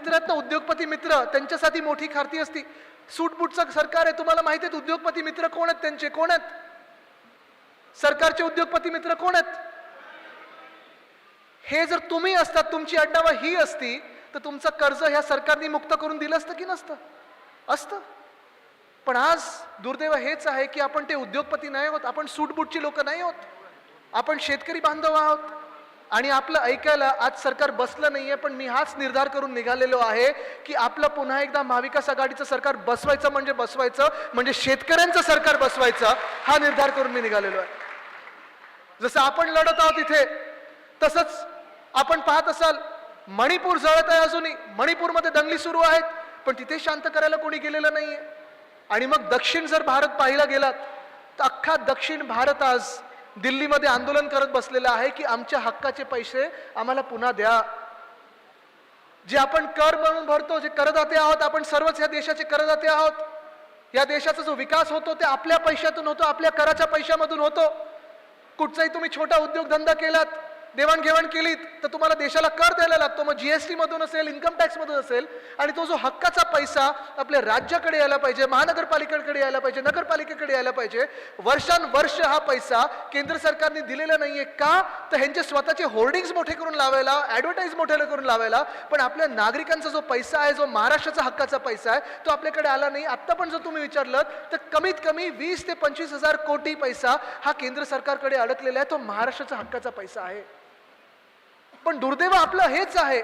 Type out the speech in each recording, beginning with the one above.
मित्र आहेत ना उद्योगपती मित्र त्यांच्यासाठी मोठी खारती असती. सूटबूटचं सरकार आहे तुम्हाला माहिती आहेत उद्योगपती मित्र कोण आहेत त्यांचे कोण आहेत? सरकारचे उद्योगपती मित्र कोण आहेत? हे जर तुम्ही असतात तुमची अड्डावा ही असती तर तुमचं कर्ज ह्या सरकारने मुक्त करून दिलं असतं की नसतं? असतं. पण आज दुर्दैव हेच आहे की आपण ते उद्योगपती नाही आहोत आपण सूटबूटची लोक नाही आहोत. आपण शेतकरी बांधव आहोत. आणि आपलं ऐकायला आज सरकार बसलं नाही आहे पण मी हाच निर्धार करून निघालेलो आहे की आपलं पुन्हा एकदा महाविकास आघाडीचं सरकार बसवायचं म्हणजे बसवायचं म्हणजे शेतकऱ्यांचं सरकार बसवायचं हा निर्धार करून मी निघालेलो आहे. जसं आपण लढत आहोत इथे तसंच आपण पाहत असाल मणिपूर जळत आहे अजूनही. मणिपूरमध्ये दंगली सुरू आहेत पण तिथे शांत करायला कोणी गेलेलं नाहीये. आणि मग दक्षिण जर भारत पाहिला गेलात तर अख्खा दक्षिण भारत आज दिल्लीमध्ये आंदोलन करत बसलेलं आहे की आमच्या हक्काचे पैसे आम्हाला पुन्हा द्या. जे आपण कर म्हणून भरतो जे करदाते आहोत आपण सर्वच या देशाचे करदाते आहोत. या देशाचा जो विकास होतो ते आपल्या पैशातून होतो आपल्या कराच्या पैशामधून होतो. कुठचाही तुम्ही छोटा उद्योगधंदा केलात देवाणघेवाण केलीत तर तुम्हाला देशाला कर द्यायला लागतो. मग जीएसटी मधून असेल इन्कम टॅक्समधून असेल आणि तो जो हक्काचा पैसा आपल्या राज्याकडे यायला पाहिजे महानगरपालिकेकडे यायला पाहिजे नगरपालिकेकडे यायला पाहिजे वर्षानुवर्ष हा पैसा केंद्र सरकारने दिलेला नाहीये का? तर ह्यांचे स्वतःचे होर्डिंग्स मोठे करून लावायला ॲडव्हर्टाईज मोठे करून लावायला पण आपल्या नागरिकांचा जो पैसा आहे जो महाराष्ट्राचा हक्काचा पैसा आहे तो आपल्याकडे आला नाही. आत्ता पण जर तुम्ही विचारलं तर कमीत कमी वीस ते पंचवीस हजार कोटी पैसा हा केंद्र सरकारकडे अडकलेला आहे तो महाराष्ट्राचा हक्काचा पैसा आहे. पण दुर्दैव आपलं हेच आहे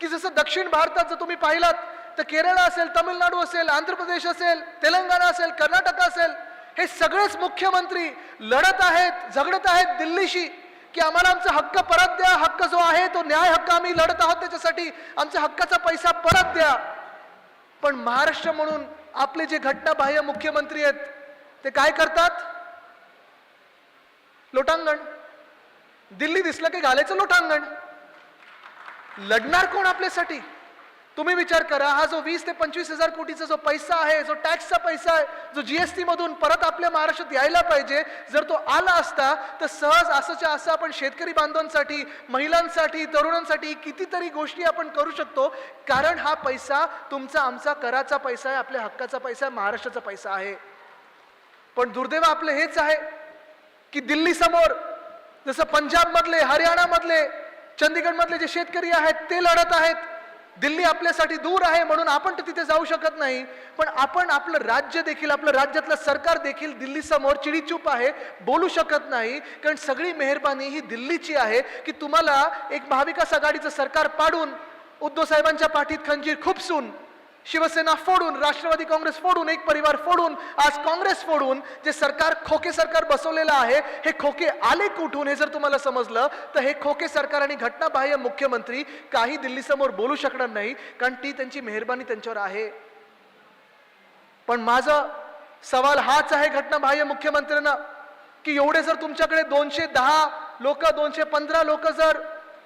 की जसं दक्षिण भारतात जर तुम्ही पाहिलात तर केरळ असेल तमिळनाडू असेल आंध्र प्रदेश असेल तेलंगणा असेल कर्नाटक असेल हे सगळेच मुख्यमंत्री लढत आहेत झगडत आहेत दिल्लीशी की आम्हाला आमचा हक्क परत द्या हक्क जो आहे तो न्याय हक्क आम्ही लढत आहोत त्याच्यासाठी आमच्या हक्काचा पैसा परत द्या. पण महाराष्ट्र म्हणून आपले जे घटनाबाह्य मुख्यमंत्री आहेत ते काय करतात? लोटांगण. दिल्ली दिसलं की घालायचं लोटांगण. लढणार कोण आपल्यासाठी? तुम्ही विचार करा हा जो वीस ते पंचवीस हजार कोटीचा जो पैसा आहे जो टॅक्सचा पैसा आहे जो जीएसटी मधून परत आपल्या महाराष्ट्रात यायला पाहिजे जर तो आला असता तर सहज असंच्या असं आपण शेतकरी बांधवांसाठी महिलांसाठी तरुणांसाठी कितीतरी गोष्टी आपण करू शकतो. कारण हा पैसा तुमचा आमचा कराचा पैसा आहे आपल्या हक्काचा पैसा आहे महाराष्ट्राचा पैसा आहे. पण दुर्दैव आपलं हेच आहे की दिल्लीसमोर जसं पंजाबमधले हरियाणामधले चंदीगडमधले जे शेतकरी आहेत ते लढत आहेत. दिल्ली आपल्यासाठी दूर आहे म्हणून आपण तर तिथे जाऊ शकत नाही. पण आपण आपलं राज्य देखील आपलं राज्यातलं सरकार देखील दिल्लीसमोर चिडीचूप आहे बोलू शकत नाही. कारण सगळी मेहरबानी ही दिल्लीची आहे की तुम्हाला एक महाविकास आघाडीचं सरकार पाडून उद्धव साहेबांच्या पाठीत खंजीर खुपसून शिवसेना फोडून राष्ट्रवादी काँग्रेस फोडून एक परिवार फोडून आज काँग्रेस फोडून जे सरकार खोके सरकार बसवलेलं आहे हे खोके आले कुठून हे जर तुम्हाला समजलं तर हे खोके सरकार आणि घटनाबाह्य मुख्यमंत्री काही दिल्लीसमोर बोलू शकणार नाही कारण ती त्यांची मेहरबानी त्यांच्यावर आहे. पण माझं सवाल हाच आहे घटनाबाह्य मुख्यमंत्र्यांना की एवढे जर तुमच्याकडे दोनशे दहा लोक दोनशे पंधरा लोक जर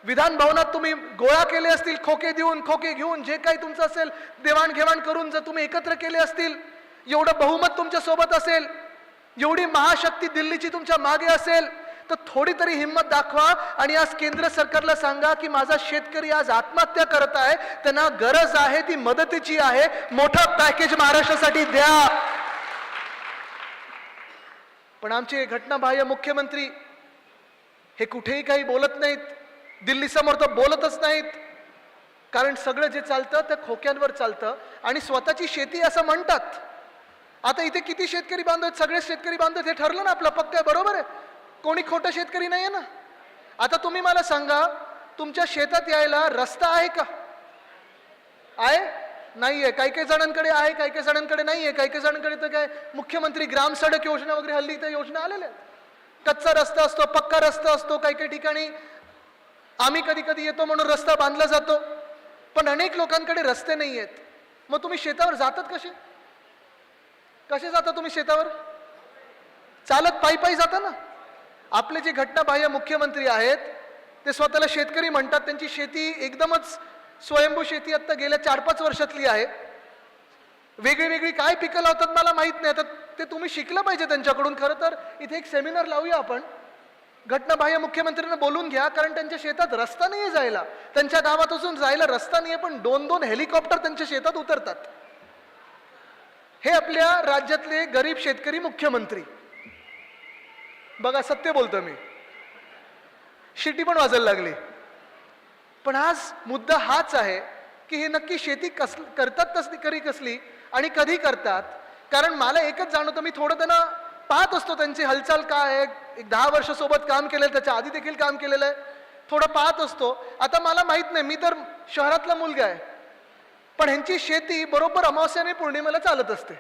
विधान भवनात तुम्ही गोळा केले असतील खोके देऊन खोके घेऊन जे काही तुमचं असेल देवाणघेवाण करून जर तुम्ही एकत्र केले असतील एवढं बहुमत तुमच्यासोबत असेल एवढी महाशक्ती दिल्लीची तुमच्या मागे असेल तर थोडी तरी हिंमत दाखवा आणि आज केंद्र सरकारला सांगा की माझा शेतकरी आज आत्महत्या करत आहे त्यांना गरज आहे ती मदतीची आहे. मोठं पॅकेज महाराष्ट्रासाठी द्या. पण आमचे घटनाबाह्य मुख्यमंत्री हे कुठेही काही बोलत नाहीत. दिल्लीसमोर तर बोलतच नाहीत. कारण सगळं जे चालतं ते खोक्यांवर चालतं आणि स्वतःची शेती असं म्हणतात. आता इथे किती शेतकरी बांधव आहेत? सगळे शेतकरी बांधव हे ठरलं ना आपलं पक्क आहे बरोबर आहे? कोणी खोटं शेतकरी नाही आहे ना? आता तुम्ही मला सांगा तुमच्या शेतात यायला रस्ता आहे का? आहे? नाही आहे काही काही जणांकडे आहे काही काही जणांकडे नाही आहे काही काही जणांकडे तर काय मुख्यमंत्री ग्राम सडक योजना वगैरे हल्ली त्या योजना आलेल्या आहेत. कच्चा रस्ता असतो पक्का रस्ता असतो काही काही ठिकाणी आम्ही कधी कधी येतो म्हणून रस्ता बांधला जातो पण अनेक लोकांकडे रस्ते नाही आहेत. मग तुम्ही शेतावर जातात कसे? कसे जाता तुम्ही शेतावर? चालत पायी पायी जाता ना. आपले जे घटनाबाह्य मुख्यमंत्री आहेत ते स्वतःला शेतकरी म्हणतात. त्यांची शेती एकदमच स्वयंभू शेती. आत्ता गेल्या चार पाच वर्षातली आहे. वेगळी वेगळी काय पिकं लावतात मला माहीत नाही. तर ते तुम्ही शिकलं पाहिजे त्यांच्याकडून. खरं तर इथे एक सेमिनार लावूया आपण. घटनाबाह्य मुख्यमंत्र्यांना बोलून घ्या कारण त्यांच्या शेतात रस्ता नाही जायला. त्यांच्या गावात असून जायला रस्ता नाही पण दोन दोन हेलिकॉप्टर त्यांच्या शेतात उतरतात. हे आपल्या राज्यातले गरीब शेतकरी मुख्यमंत्री. बघा सत्य बोलतो मी. शिटी पण वाजायला लागली. पण आज मुद्दा हाच आहे की हे नक्की शेती कस करतात तसली करी कसली आणि कधी करतात? कारण मला एकच जाणवतं मी थोडं त्यांना पाहत असतो त्यांची हालचाल काय आहे. एक दहा वर्ष सोबत काम केलेलं त्याच्या आधी देखील काम केलेलं आहे. थोडं पाहत असतो. आता मला माहीत नाही मी तर शहरातला मुलगा आहे. पण ह्यांची शेती बरोबर अमावस्याने पौर्णिमेला चालत असते.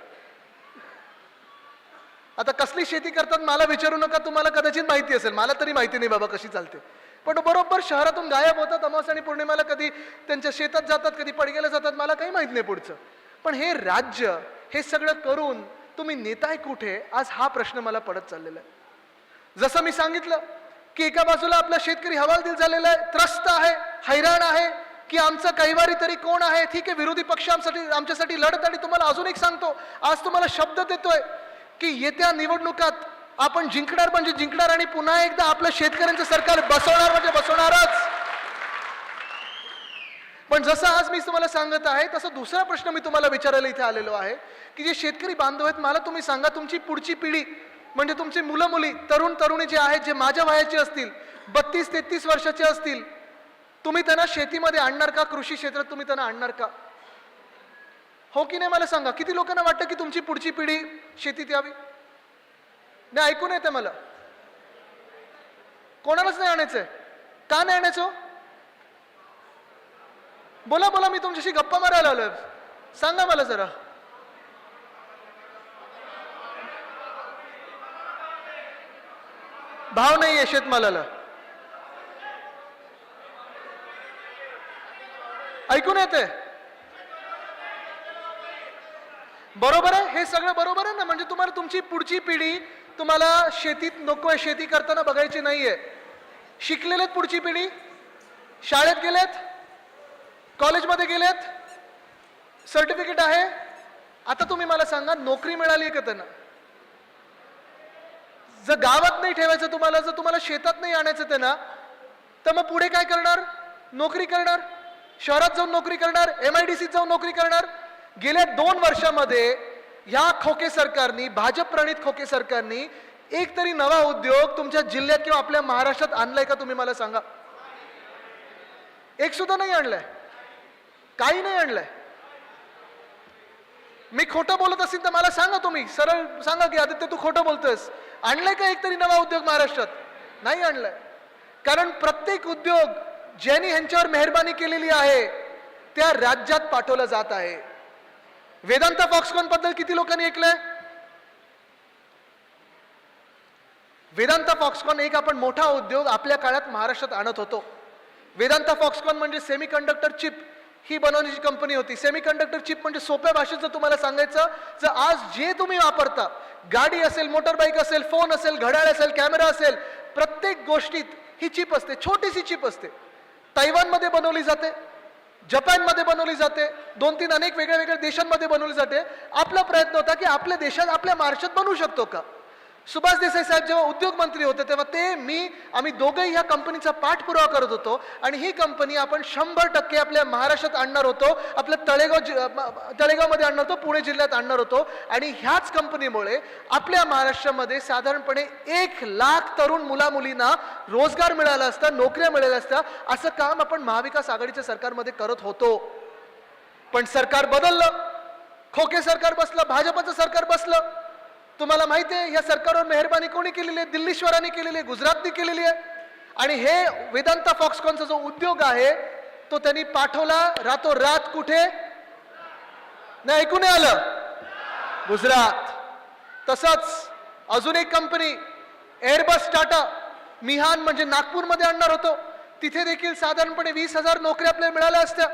आता कसली शेती करतात मला विचारू नका तुम्हाला कदाचित माहिती असेल. मला तरी माहिती नाही बाबा कशी चालते. पण बरोबर शहरातून गायब होतात अमावस्या आणि पौर्णिमेला कधी त्यांच्या शेतात जातात कधी पडगेला जातात मला काही माहीत नाही पुढचं. पण हे राज्य हे सगळं करून तुम्ही नेताय कुठे आज हा प्रश्न मला पडत चाललेला आहे. जसं मी सांगितलं की एका बाजूला आपला शेतकरी हवालदिल झालेला आहे त्रस्त आहे हैराण आहे की आमचं कैवारी तरी कोण आहे ठीक आहे विरोधी पक्ष आमसाठी आमच्यासाठी लढत आणि तुम्हाला अजून एक सांगतो आज तुम्हाला शब्द देतोय की येत्या निवडणुकात आपण जिंकणार म्हणजे जिंकणार आणि पुन्हा एकदा आपलं शेतकऱ्यांचं सरकार बसवणार म्हणजे बसवणारच. पण जसं आज मी तुम्हाला सांगत आहे तसं दुसरा प्रश्न मी तुम्हाला विचारायला इथे आलेलो आहे की जे शेतकरी बांधव आहेत मला तुम्ही सांगा तुमची पुढची पिढी म्हणजे तुमची मुलं मुली तरुण तरुणी जे आहेत जे माझ्या वयाचे असतील बत्तीस तेहतीस वर्षाचे असतील तुम्ही त्यांना शेतीमध्ये आणणार का? कृषी क्षेत्रात तुम्ही त्यांना आणणार का? हो की नाही मला सांगा. किती लोकांना वाटतं की तुमची पुढची पिढी शेतीत यावी? नाही ऐकून येते मला. कोणालाच नाही आणायचंय. का नाही आणायचं हो? बोला बोला मी तुमच्याशी गप्पा मारायला आलोय. सांगा मला जरा. भाव नाही आहे शेतमालाला. ऐकून येते बरोबर आहे? हे सगळं बरोबर आहे ना? म्हणजे तुम्हाला तुमची पुढची पिढी तुम्हाला शेतीत नको आहे. शेती करताना बघायची नाहीये. शिकलेलेत पुढची पिढी? शाळेत गेलेत? कॉलेजमध्ये गेलेत. सर्टिफिकेट आहे. आता तुम्ही मला सांगा नोकरी मिळाली आहे का त्यांना? जर गावात नाही ठेवायचं तुम्हाला जर तुम्हाला शेतात नाही आणायचं त्यांना तर मग पुढे काय करणार? नोकरी करणार? शहरात जाऊन नोकरी करणार? एम आय डी सीत जाऊन नोकरी करणार? गेल्या दोन वर्षामध्ये ह्या खोके सरकारनी भाजप प्रणित खोके सरकारनी एक तरी नवा उद्योग तुमच्या जिल्ह्यात किंवा आपल्या महाराष्ट्रात आणलाय का तुम्ही मला सांगा? एक सुद्धा नाही आणलाय. काही नाही आणलंय. मी खोटं बोलत असेल तर मला सांगा तुम्ही सरळ सांगा की आदित्य तू खोटं बोलतोयस. आणलंय का एक तरी नवा उद्योग महाराष्ट्रात? नाही आणलाय. कारण प्रत्येक उद्योग ज्यांनी ह्यांच्यावर मेहरबानी केलेली आहे त्या राज्यात पाठवलं जात आहे. वेदांता फॉक्सकॉनबद्दल किती लोकांनी ऐकलंय? वेदांता फॉक्सकॉन एक आपण मोठा उद्योग आपल्या काळात महाराष्ट्रात आणत होतो. वेदांता फॉक्सकॉन म्हणजे सेमी कंडक्टर चिप ही बनवण्याची कंपनी होती. सेमी कंडक्टर चिप म्हणजे सोप्या भाषेत जर तुम्हाला सांगायचं जर आज जे तुम्ही वापरता गाडी असेल मोटरबाईक असेल फोन असेल घड्याळ असेल कॅमेरा असेल प्रत्येक गोष्टीत ही चिप असते छोटीशी चिप असते. तैवानमध्ये बनवली जाते जपानमध्ये बनवली जाते दोन तीन अनेक वेगळ्या वेगळ्या देशांमध्ये बनवली जाते. आपला प्रयत्न होता की आपल्या देशात आपल्या महाराष्ट्रात बनवू शकतो का? सुभाष देसाई साहेब जेव्हा उद्योग मंत्री होते तेव्हा ते मी आम्ही दोघंही ह्या कंपनीचा पाठपुरावा करत होतो. आणि ही कंपनी आपण शंभर टक्के आपल्या महाराष्ट्रात आणणार होतो आपल्या तळेगाव जि- तळेगावमध्ये आणणार होतो पुणे जिल्ह्यात आणणार होतो. आणि ह्याच कंपनीमुळे आपल्या महाराष्ट्रामध्ये साधारणपणे एक लाख तरुण मुलामुलींना रोजगार मिळाला असता नोकऱ्या मिळाल्या असत्या असं काम आपण महाविकास आघाडीच्या सरकारमध्ये करत होतो. पण सरकार बदललं. खोके सरकार बसलं भाजपचं सरकार बसलं. तुम्हाला माहिती आहे या सरकारवर मेहरबानी कोणी केलेली आहे? दिल्लीश्वरांनी केलेली आहे गुजरातनी केलेली आहे. आणि हे वेदांता फॉक्सकॉनचा जो उद्योग आहे तो त्यांनी पाठवला रातोरात कुठे? नाही ऐकून नाही आलं? गुजरात. तसंच अजून एक कंपनी एअरबस टाटा मिहान म्हणजे नागपूरमध्ये आणणार होतो. तिथे देखील साधारणपणे वीस हजार नोकऱ्या आपल्याला मिळाल्या असत्या.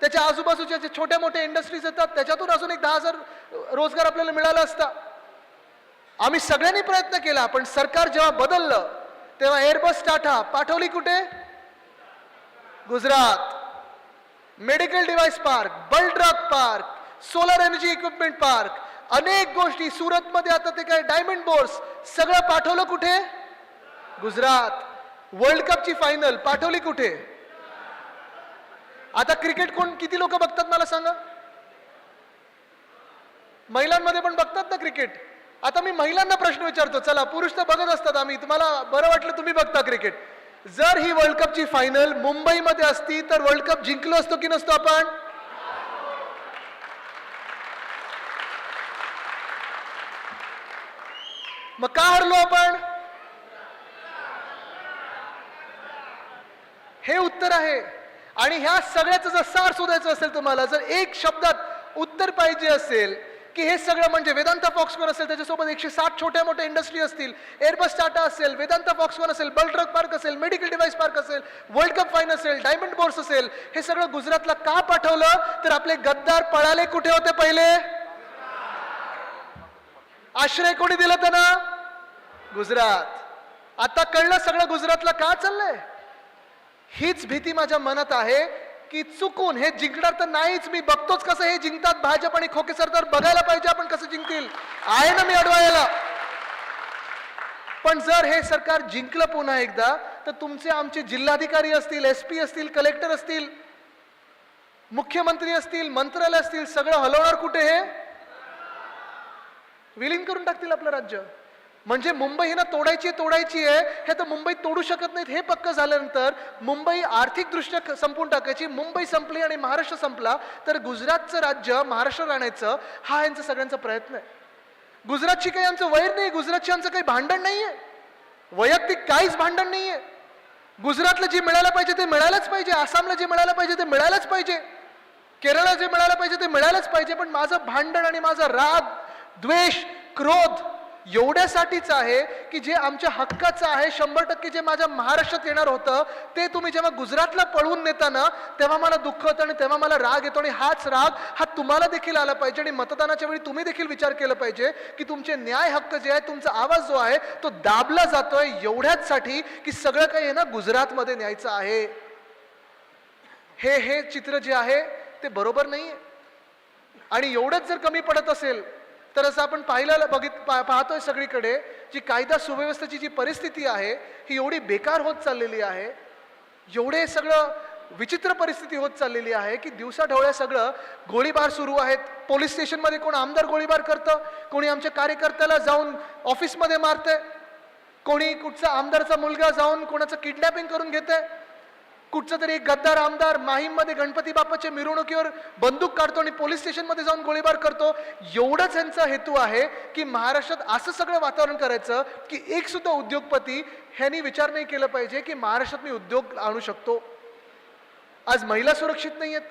त्याच्या आजूबाजूच्या जे छोट्या मोठ्या इंडस्ट्रीज येतात त्याच्यातून अजून एक दहा हजार रोजगार आपल्याला मिळाला असता. आम्ही सगळ्यांनी प्रयत्न केला पण सरकार जेव्हा बदललं तेव्हा एअरबस टाटा पाठवली कुठे? Gujarat. Medical device park blood park solar energy equipment park अनेक गोष्टी सुरतमध्ये आता ते काय डायमंड बोर्स सगळं पाठवलं कुठे? गुजरात. वर्ल्ड कपची फायनल पाठवली कुठे? आता क्रिकेट कोण किती लोक बघतात मला सांगा? महिलांमध्ये पण बघतात ना क्रिकेट आता मी महिलांना प्रश्न विचारतो चला पुरुष तर बघत असतात आम्ही. तुम्हाला बरं वाटलं तुम्ही बघता क्रिकेट. जर ही वर्ल्ड कपची फायनल मुंबईमध्ये असती तर वर्ल्ड कप जिंकलो असतो की नसतो आपण? मग का हरलो आपण? हे उत्तर आहे. आणि ह्या सगळ्याचं जर सार शोधायचं असेल तुम्हाला जर एक शब्दात उत्तर पाहिजे असेल की हे सगळं म्हणजे वेदांता फॉक्सकॉन असेल त्याच्यासोबत एकशे साठ छोट्या मोठ्या इंडस्ट्री असतील एअरबस टाटा असेल वेदांता फॉक्सकॉन असेल बल्ट्रक पार्क असेल मेडिकल डिव्हाइस पार्क असेल वर्ल्ड कप फाईन असेल डायमंड बोर्स असेल हे सगळं गुजरातला का पाठवलं? तर आपले गद्दार पळाले कुठे होते पहिले? आश्रय कोणी दिला त्यांना? गुजरात. आता कळलं सगळं गुजरातला का चाललंय? हीच भीती माझ्या मनात आहे. की चुकून हे जिंकणार तर नाहीच मी. बघतोच कसं हे जिंकतात भाजप आणि खोके सरदार बघायला पाहिजे आपण कसं जिंकतील. आहे ना मी अडवायला. पण जर हे सरकार जिंकलं पुन्हा एकदा तर तुमचे आमचे जिल्हाधिकारी असतील एस पी असतील कलेक्टर असतील मुख्यमंत्री असतील मंत्रालय असतील सगळं हलवणार कुठे हे? विलीन करून टाकतील आपलं राज्य. म्हणजे मुंबई ही ना तोडायची तोडायची आहे. हे तर मुंबई तोडू शकत नाहीत. हे पक्क झाल्यानंतर मुंबई आर्थिकदृष्ट्या क- संपून टाकायची. मुंबई संपली आणि महाराष्ट्र संपला तर गुजरातचं राज्य महाराष्ट्र राहण्याचं हा यांचा सगळ्यांचा प्रयत्न आहे. गुजरातची काही आमचं वैर नाही गुजरातची आमचं काही भांडण नाहीये. वैयक्तिक काहीच भांडण नाहीये. गुजरातला जे मिळायला पाहिजे ते मिळायलाच पाहिजे. आसामला जे मिळायला पाहिजे ते मिळायलाच पाहिजे. केरळला जे मिळायला पाहिजे ते मिळायलाच पाहिजे. पण माझं भांडण आणि माझा राग द्वेष क्रोध एवढ्यासाठीच आहे की जे आमच्या हक्काचं आहे शंभर टक्के जे माझ्या महाराष्ट्रात येणार होतं ते तुम्ही जेव्हा गुजरातला पळवून नेताना तेव्हा मला दुःख होतं आणि तेव्हा मला राग येतो आणि हाच राग हा तुम्हाला देखील आला पाहिजे आणि मतदानाच्या वेळी तुम्ही देखील विचार केला पाहिजे की तुमचे न्याय हक्क जे आहे तुमचा आवाज जो आहे तो दाबला जातोय एवढ्याच साठी की सगळं काही आहे ना गुजरातमध्ये न्यायचं आहे. हे हे चित्र जे आहे ते बरोबर नाही आणि एवढंच जर कमी पडत असेल तर असं आपण पाहिलं बघित पा- पाहतोय सगळीकडे जी कायदा सुव्यवस्थेची जी परिस्थिती आहे ही एवढी बेकार होत चाललेली आहे एवढे सगळं विचित्र परिस्थिती होत चाललेली आहे की दिवसाढवळ्या सगळं गोळीबार सुरू आहेत. पोलीस स्टेशनमध्ये कोण आमदार गोळीबार करतं कोणी आमच्या कार्यकर्त्याला जाऊन ऑफिसमध्ये मारतंय कोणी कुठचा आमदारचा मुलगा जाऊन कोणाचं किडनॅपिंग करून घेते कुठचा तरी एक गद्दार आमदार माहीममध्ये गणपती बाप्पाच्या मिरवणुकीवर बंदूक काढतो आणि पोलीस स्टेशनमध्ये जाऊन गोळीबार करतो. एवढंच यांचा हेतू आहे की महाराष्ट्रात असं सगळं वातावरण करायचं की एक सुद्धा उद्योगपती ह्यांनी विचार नाही केलं पाहिजे की महाराष्ट्रात मी उद्योग आणू शकतो. आज महिला सुरक्षित नाही आहेत.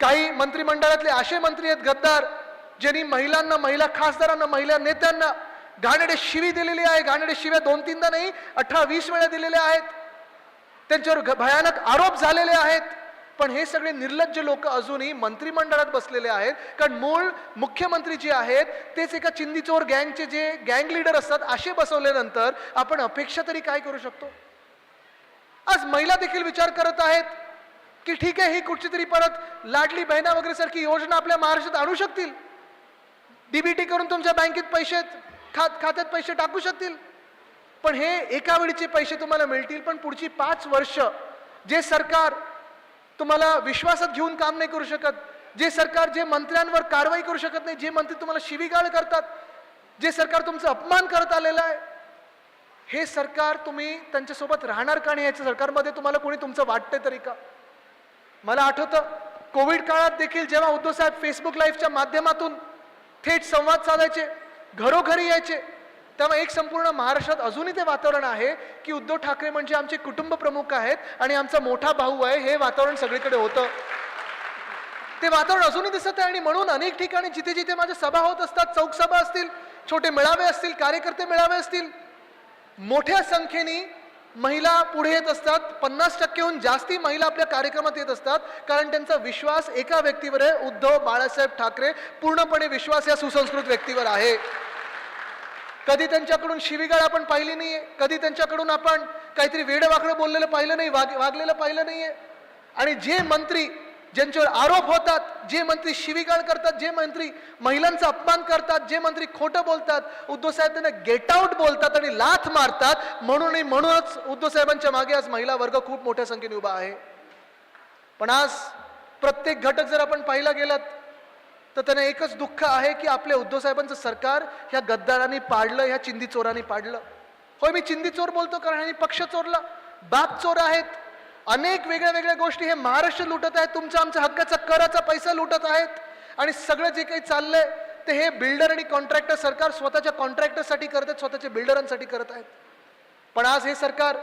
काही मंत्रिमंडळातले असे मंत्री आहेत गद्दार ज्यांनी महिलांना महिला खासदारांना महिला नेत्यांना घाणेडे शिवी दिलेली आहे. घाणेडे शिव्या दोन तीनदा नाही अठरा वीस वेळा दिलेल्या आहेत. त्यांच्यावर भयानक आरोप झालेले आहेत. पण हे सगळे निर्लज्ज लोक अजूनही मंत्रिमंडळात बसलेले आहेत. कारण मूळ मुख्यमंत्री जे आहेत तेच एका चिंदीचोर गँगचे जे गँग लीडर असतात असे बसवल्यानंतर आपण अपेक्षा तरी काय करू शकतो? आज महिला देखील विचार करत आहेत की ठीक आहे ही कुठची तरी परत लाडली बहिणा वगैरे सारखी योजना आपल्या महाराष्ट्रात आणू शकतील? डीबीटी करून तुमच्या बँकेत पैसे खात खात्यात पैसे टाकू शकतील? पण हे एका वेळीचे पैसे तुम्हाला मिळतील पण पुढची पाच वर्ष जे सरकार तुम्हाला विश्वासात घेऊन काम नाही करू शकत जे सरकार जे मंत्र्यांवर कारवाई करू शकत नाही जे मंत्री तुम्हाला शिवीगाळ करतात जे सरकार तुमचा अपमान करत आलेलं आहे हे सरकार तुम्ही त्यांच्यासोबत राहणार का नाही याच्या सरकारमध्ये तुम्हाला कोणी तुमचं वाटतंय तरी का? मला आठवतं कोविड काळात देखील जेव्हा उद्धव साहेब फेसबुक लाईव्हच्या माध्यमातून थेट संवाद साधायचे घरोघरी यायचे त्यामुळे एक संपूर्ण महाराष्ट्रात अजूनही ते वातावरण आहे की उद्धव ठाकरे म्हणजे आमचे कुटुंब प्रमुख आहेत आणि आमचा मोठा भाऊ आहे हे वातावरण सगळीकडे होतं. ते वातावरण अजूनही दिसत आहे आणि म्हणून अनेक ठिकाणी जिथे जिथे माझ्या सभा होत असतात चौक सभा असतील छोटे मेळावे असतील कार्यकर्ते मेळावे असतील मोठ्या संख्येने महिला पुढे येत असतात पन्नास टक्केहून जास्ती महिला आपल्या कार्यक्रमात येत असतात कारण त्यांचा विश्वास एका व्यक्तीवर आहे उद्धव बाळासाहेब ठाकरे पूर्णपणे विश्वास या सुसंस्कृत व्यक्तीवर आहे. कधी त्यांच्याकडून शिवीगाळ आपण पाहिली नाही आहे कधी त्यांच्याकडून आपण काहीतरी वेडवाकडं बोललेलं पाहिलं नाही वाग वागलेलं पाहिलं नाहीये. आणि जे मंत्री ज्यांच्यावर आरोप होतात जे मंत्री शिवीगाळ करतात जे मंत्री महिलांचा अपमान करतात जे मंत्री खोटं बोलतात उद्धव साहेब त्यांना गेटआउट बोलतात आणि लाथ मारतात. म्हणून म्हणूनच उद्धव साहेबांच्या मागे आज महिला वर्ग खूप मोठ्या संख्येने उभा आहे. पण आज प्रत्येक घटक जर आपण पाहिला गेलात तर त्यांना एकच दुःख आहे की आपल्या उद्धवसाहेबांचं सरकार ह्या गद्दारांनी पाडलं ह्या चिंदी चोरांनी पाडलं. होय मी चिंदी चोर बोलतो कारण ह्यांनी पक्ष चोरला. बाप चोर आहेत. अनेक वेगळ्या वेगळ्या गोष्टी हे महाराष्ट्र लुटत आहेत. तुमच्या आमच्या हक्काचा कराचा पैसा लुटत आहेत. आणि सगळं जे काही चाललंय ते हे बिल्डर आणि कॉन्ट्रॅक्टर सरकार स्वतःच्या कॉन्ट्रॅक्टरसाठी करत आहेत स्वतःच्या बिल्डरांसाठी करत आहेत. पण आज हे सरकार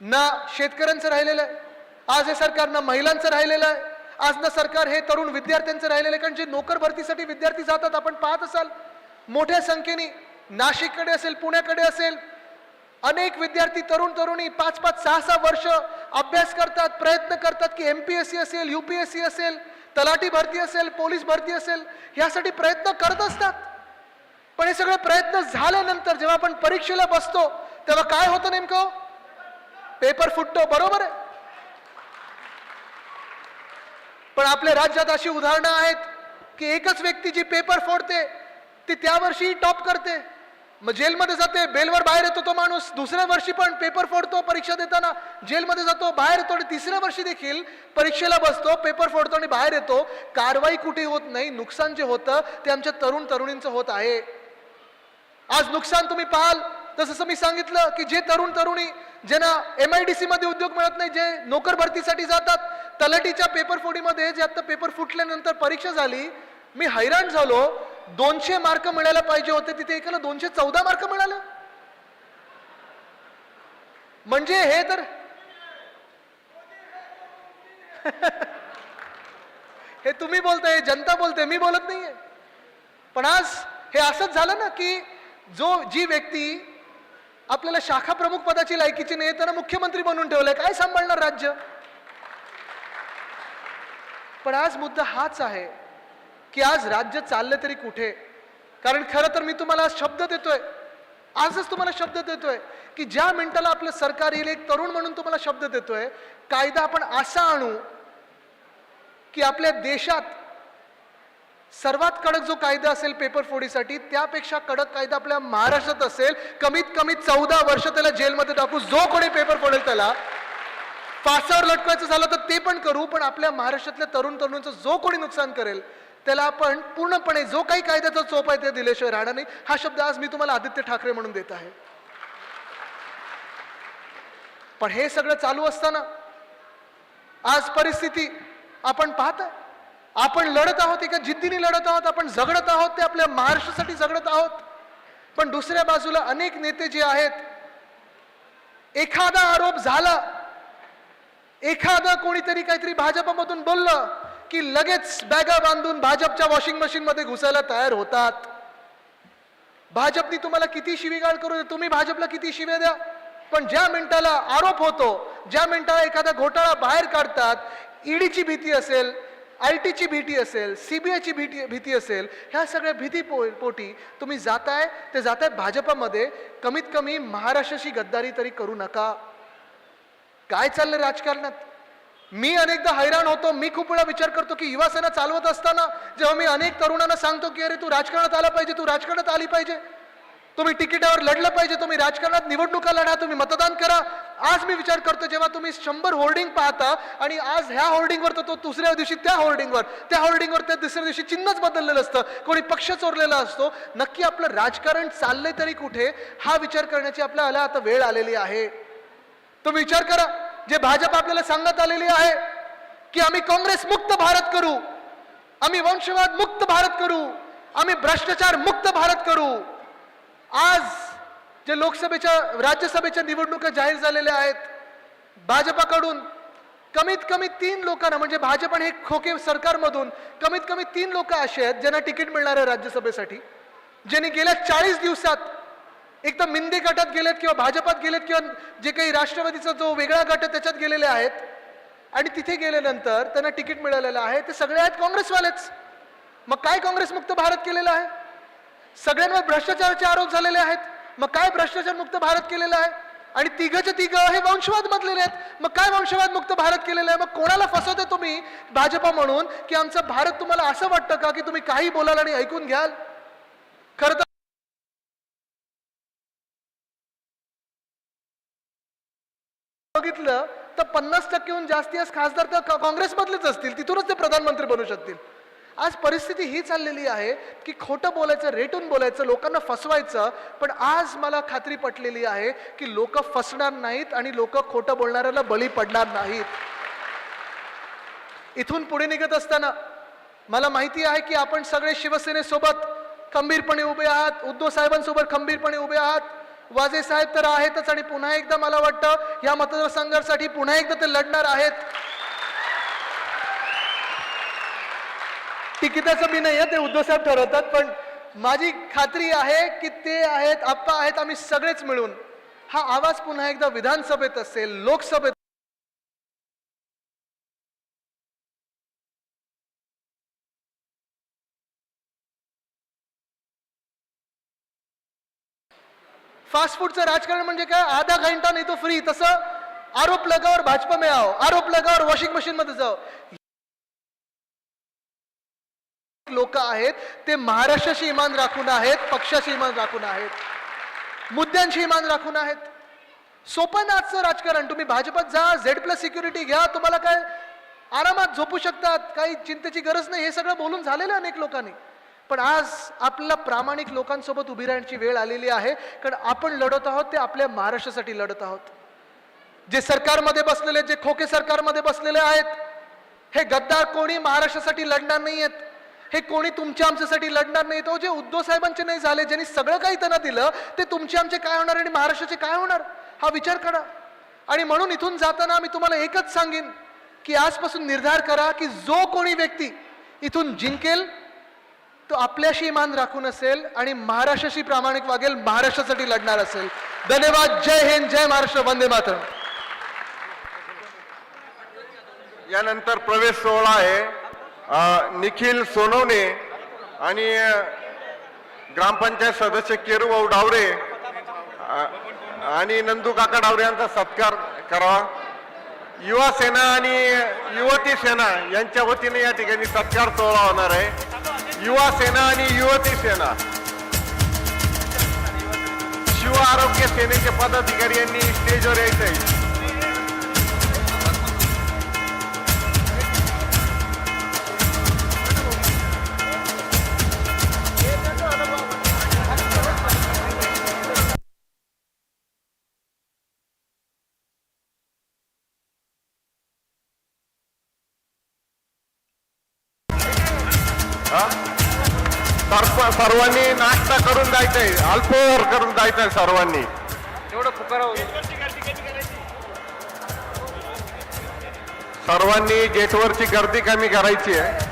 ना शेतकऱ्यांचं राहिलेलं आहे. आज हे सरकार ना महिलांचं राहिलेलं आहे. आज ना सरकार हे तरुण विद्यार्थ्यांचं राहिलेलं आहे कारण जे नोकर भरतीसाठी विद्यार्थी जातात आपण पाहत असाल मोठ्या संख्येने नाशिककडे असेल पुण्याकडे असेल अनेक विद्यार्थी तरुण तरुणी पाच पाच सहा सहा वर्ष अभ्यास करतात प्रयत्न करतात की एम पी एस सी असेल यू पी एस सी असेल तलाठी भरती असेल पोलीस भरती असेल यासाठी प्रयत्न करत असतात. पण हे सगळे प्रयत्न झाल्यानंतर जेव्हा आपण परीक्षेला बसतो तेव्हा काय होतं नेमकं? पेपर फुटतो बरोबर आहे? पण आपल्या राज्यात अशी उदाहरणं आहेत की एकच व्यक्ती जी पेपर फोडते ती त्या वर्षी टॉप करते. मग जेलमध्ये जाते बेलवर बाहेर येतो तो माणूस दुसऱ्या वर्षी पण पेपर फोडतो परीक्षा देताना. जेलमध्ये जातो बाहेर येतो आणि तिसऱ्या वर्षी देखील परीक्षेला बसतो पेपर फोडतो आणि बाहेर येतो. कारवाई कुठे होत नाही नुकसान जे होतं ते आमच्या तरुण तरुणींचं होत आहे. आज नुकसान तुम्ही पाहाल तर जसं मी सांगितलं की जे तरुण तरुणी ज्यांना एम आय डी सी मध्ये उद्योग मिळत नाही जे नोकर भरतीसाठी जातात तलाटीच्या पेपर फोडीमध्ये जे आता पेपर फुटल्यानंतर परीक्षा झाली मी हैराण झालो. दोनशे मार्क मिळायला पाहिजे होते तिथे एकाला दोनशे चौदा मार्क मिळाले. म्हणजे हे तर हे तुम्ही बोलताय जनता बोलते मी बोलत नाहीये. पण आज हे असंच झालं ना की जो जी व्यक्ती आपल्याला शाखा प्रमुख पदाची लायकीची नाही त्यांना मुख्यमंत्री बनवून ठेवलंय. काय सांभाळणार राज्य? पण आज मुद्दा हाच आहे की आज राज्य चाललं तरी कुठे? कारण खरं तर मी तुम्हाला आज शब्द देतोय. आजच तुम्हाला शब्द देतोय की ज्या मिनिटाला आपलं सरकार येईल एक तरुण म्हणून तुम्हाला शब्द देतोय कायदा आपण असा आणू की आपल्या देशात सर्वात कडक जो कायदा असेल पेपर फोडीसाठी त्यापेक्षा कडक कायदा आपल्या महाराष्ट्रात असेल कमीत कमी चौदा वर्ष त्याला जेलमध्ये टाकू जो कोणी पेपर फोडेल त्याला. फासावर लटकायचं झालं तर ते पण करू पण आपल्या महाराष्ट्रातल्या तरुण तरुणींचं जो कोणी नुकसान करेल त्याला आपण पूर्णपणे जो काही कायद्याचा चोप आहे ते दिल्याशिवाय राहणार नाही. हा शब्द आज मी तुम्हाला आदित्य ठाकरे म्हणून देत आहे. पण हे सगळं चालू असताना आज परिस्थिती आपण पाहत आहे आपण लढत आहोत एका जिद्दीने लढत आहोत आपण झगडत आहोत ते आपल्या महाराष्ट्रासाठी झगडत आहोत. पण दुसऱ्या बाजूला अनेक नेते जे आहेत एखादा आरोप झाला एखादा कोणीतरी काहीतरी भाजपमधून बोललं की लगेच बॅगा बांधून भाजपच्या वॉशिंग मशीनमध्ये घुसायला तयार होतात. भाजपनी तुम्हाला किती शिवीगाळ करू दे तुम्ही भाजपला किती शिव्या द्या. पण ज्या मिनिटाला आरोप होतो ज्या मिनिटाला एखादा घोटाळा बाहेर काढतात ईडीची भीती असेल आय टीची भीती असेल सीबीआयची भीती भीती असेल ह्या सगळ्या भीती पो पोटी तुम्ही जाताय ते जाताय भाजपामध्ये कमीत कमी महाराष्ट्राशी गद्दारी तरी करू नका. काय चाललंय राजकारणात? मी अनेकदा हैराण होतो मी खूप वेळा विचार करतो की युवासेना चालवत असताना जेव्हा मी अनेक तरुणांना सांगतो की अरे तू राजकारणात आला पाहिजे तू राजकारणात आली पाहिजे. तुम्ही तिकिटावर लढलं पाहिजे तुम्ही राजकारणात निवडणुका लढा तुम्ही मतदान करा. आज मी विचार करतो जेव्हा तुम्ही शंभर होर्डिंग पाहता आणि आज ह्या होर्डिंगवर तर तो दुसऱ्या दिवशी त्या होर्डिंगवर त्या होर्डिंगवर त्या दुसऱ्या दिवशी चिन्हच बदललेलं असतं. कोणी पक्ष चोरलेला असतो. नक्की आपलं राजकारण चाललंय तरी कुठे हा विचार करण्याची आपल्याला आता वेळ आलेली आहे. तुम्ही विचार करा जे भाजप आपल्याला सांगत आलेली आहे की आम्ही काँग्रेस मुक्त भारत करू आम्ही वंशवाद मुक्त भारत करू आम्ही भ्रष्टाचार मुक्त भारत करू. आज जे लोकसभेच्या राज्यसभेच्या निवडणुका जाहीर झालेल्या आहेत भाजपाकडून कमीत कमी तीन लोकांना म्हणजे भाजप आणि हे खोके सरकारमधून कमीत कमी तीन लोक असे आहेत ज्यांना तिकीट मिळणार आहे राज्यसभेसाठी ज्यांनी गेल्या चाळीस दिवसात एक तर मिंदे गटात गेलेत किंवा भाजपात गेलेत किंवा जे काही राष्ट्रवादीचा जो वेगळा गट आहे त्याच्यात गेलेले आहेत. आणि तिथे गेल्यानंतर त्यांना तिकीट मिळालेलं आहे. ते सगळे आहेत काँग्रेसवालेच. मग काय काँग्रेस मुक्त भारत केलेलं आहे? सगळ्यांवर भ्रष्टाचाराचे आरोप झालेले आहेत. मग काय भ्रष्टाचार मुक्त भारत केलेला आहे? आणि तिघच्या तिघं हे वंशवाद मधलेले आहेत. मग काय वंशवाद मुक्त भारत केलेलं आहे? मग कोणाला फसवते तुम्ही भाजपा म्हणून की आमचं भारत तुम्हाला असं वाटतं का की तुम्ही काही बोलाल आणि ऐकून घ्याल? खरं तर बघितलं तर पन्नास टक्केहून जास्ती आज खासदार तर काँग्रेसमधलेच असतील. तिथूनच ते प्रधानमंत्री बनू शकतील. आज परिस्थिती ही चाललेली आहे की खोटं बोलायचं रेटून बोलायचं लोकांना फसवायचं पण आज मला खात्री पटलेली आहे की लोक फसणार नाहीत आणि लोक खोटं बोलणाऱ्याला बळी पडणार नाहीत. इथून पुढे निघत असताना मला माहिती आहे की आपण सगळे शिवसेनेसोबत खंबीरपणे उभे आहात उद्धव साहेबांसोबत खंबीरपणे उभे आहात. वाजे साहेब तर आहेतच आणि पुन्हा एकदा मला वाटतं या मतदारसंघासाठी पुन्हा एकदा ते लढणार आहेत. तिकिटाचं मी नाही आहे ते उद्धवसाहेब ठरवतात पण माझी खात्री आहे की ते आहेत आप्पा आहेत आम्ही सगळेच मिळून. हा आवाज पुन्हा एकदा विधानसभेत असेल लोकसभेत फास्ट फूडचं राजकारण म्हणजे काय? आधा घंटा नाही तो फ्री तसं आरोप लगावर भाजप मिळावं आरोप लगावर वॉशिंग मशीनमध्ये जाओ. लोक आहेत ते महाराष्ट्राशी इमान राखून आहेत पक्षाशी इमान राखून आहेत. मुद्द्यांशी इमान राखून आहेत. सोपं आजचं राजकारण. तुम्ही भाजपात जा झेड प्लस सिक्युरिटी घ्या. तुम्हाला काय आरामात झोपू शकतात काही चिंतेची गरज नाही. हे सगळं बोलून झालेलं अनेक लोकांनी. पण आज आपल्याला प्रामाणिक लोकांसोबत उभी राहण्याची वेळ आलेली आहे कारण आपण लढत आहोत ते आपल्या महाराष्ट्रासाठी लढत आहोत. जे सरकारमध्ये बसलेले जे खोके सरकारमध्ये बसलेले आहेत हे गद्दार कोणी महाराष्ट्रासाठी लढणार नाही आहेत हे कोणी तुमच्या आमच्यासाठी लढणार नाही. तो जे उद्धव साहेबांचे नाही झाले ज्यांनी सगळं काही त्यांना दिलं ते तुमचे आमचे काय होणार आणि महाराष्ट्राचे काय होणार? हा विचार करा. आणि म्हणून इथून जाताना मी तुम्हाला एकच सांगेन की आजपासून निर्धार करा की जो कोणी व्यक्ती इथून जिंकेल तो आपल्याशी इमान राखून असेल आणि महाराष्ट्राशी प्रामाणिक वागेल महाराष्ट्रासाठी लढणार असेल. धन्यवाद. जय हिंद जय महाराष्ट्र. वंदे मात्र यानंतर प्रवेश सोहळा आहे. निखिल सोनवणे आणि ग्रामपंचायत सदस्य केरूभाऊ डावरे आणि नंदू काका डावरे यांचा सत्कार करावा. युवा सेना आणि युवती सेना यांच्या वतीने या ठिकाणी सत्कार सोहळा होणार आहे. युवा सेना आणि युवती सेना. शिव आरोग्य सेनेचे पदाधिकारी यांनी स्टेजवर यायचं आहे सर्वांनी नाश्ता करून जायचंय. अल्पहार करून जायचंय सर्वांनी. सर्वांनी गेटवरची गर्दी कमी करायची आहे.